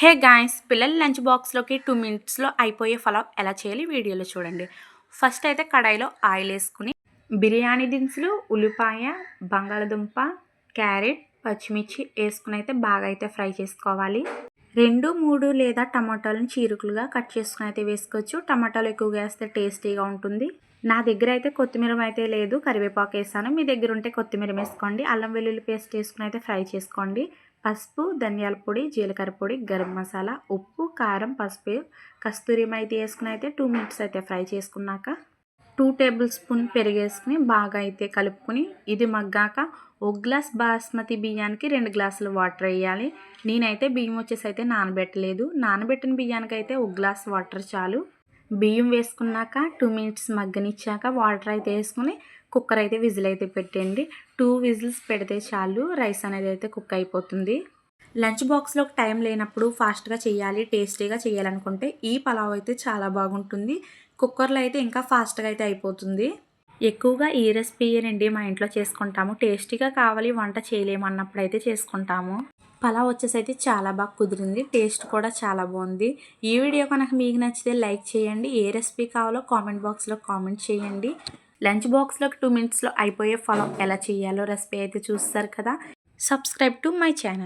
హే guys పిల్లల lunch బాక్స్లోకి two మినిట్స్లో అయిపోయే ఫలావ్ ఎలా చేయాలి వీడియోలో చూడండి. ఫస్ట్ అయితే కడాయిలో ఆయిల్ వేసుకుని బిర్యానీ దినుసులు ఉల్లిపాయ బంగాళదుంప క్యారెట్ పచ్చిమిర్చి వేసుకుని అయితే బాగా అయితే ఫ్రై చేసుకోవాలి. రెండు మూడు లేదా టమాటాలను చీరుకులుగా కట్ చేసుకుని అయితే వేసుకోవచ్చు. టమాటాలు ఎక్కువగా వేస్తే టేస్టీగా ఉంటుంది. నా దగ్గర అయితే కొత్తిమీర అయితే లేదు కరివేపాకు వేసాను మీ దగ్గర ఉంటే కొత్తిమీర వేసుకోండి. అల్లం వెల్లుల్లి పేస్ట్ వేసుకుని అయితే ఫ్రై చేసుకోండి. పసుపు ధనియాల పొడి జీలకర్ర పొడి గరం మసాలా ఉప్పు కారం పసుపు కస్తూరి మైతి వేసుకుని అయితే టూ మినిట్స్ అయితే ఫ్రై చేసుకున్నాక టూ టేబుల్ స్పూన్ పెరిగేసుకుని బాగా అయితే కలుపుకుని ఇది మగ్గాక ఒక గ్లాస్ బాస్మతి బియ్యానికి రెండు గ్లాసులు వాటర్ వేయాలి. నేనైతే బియ్యం వచ్చేసి అయితే నానబెట్టలేదు. నానబెట్టిన బియ్యానికి అయితే ఒక గ్లాస్ వాటర్ చాలు. బియ్యం వేసుకున్నాక టూ మినిట్స్ మగ్గనిచ్చాక వాటర్ అయితే వేసుకుని కుక్కర్ అయితే విజిల్ అయితే పెట్టండి టూ విజిల్స్ పెడితే చాలు రైస్ అనేది అయితే కుక్ అయిపోతుంది. లంచ్ బాక్స్లో టైం లేనప్పుడు ఫాస్ట్గా చేయాలి టేస్టీగా చేయాలనుకుంటే ఈ పలావ్ అయితే చాలా బాగుంటుంది. కుక్కర్లో అయితే ఇంకా ఫాస్ట్గా అయితే అయిపోతుంది. ఎక్కువగా ఈ రెసిపీ అండి మా ఇంట్లో చేసుకుంటాము. టేస్టీగా కావాలి వంట చేయలేమన్నప్పుడు అయితే చేసుకుంటాము. పలావ్ వచ్చేసి అయితే చాలా బాగా కుదిరింది టేస్ట్ కూడా చాలా బాగుంది. ఈ వీడియో కనుక మీకు నచ్చితే లైక్ చేయండి ఏ రెసిపీ కావాలో కామెంట్ బాక్స్లో కామెంట్ చేయండి. లంచ్ బాక్స్లోకి టూ మినిట్స్లో అయిపోయే ఫాలో ఎలా చేయాలో రెసిపీ అయితే చూస్తారు కదా. Subscribe to my channel.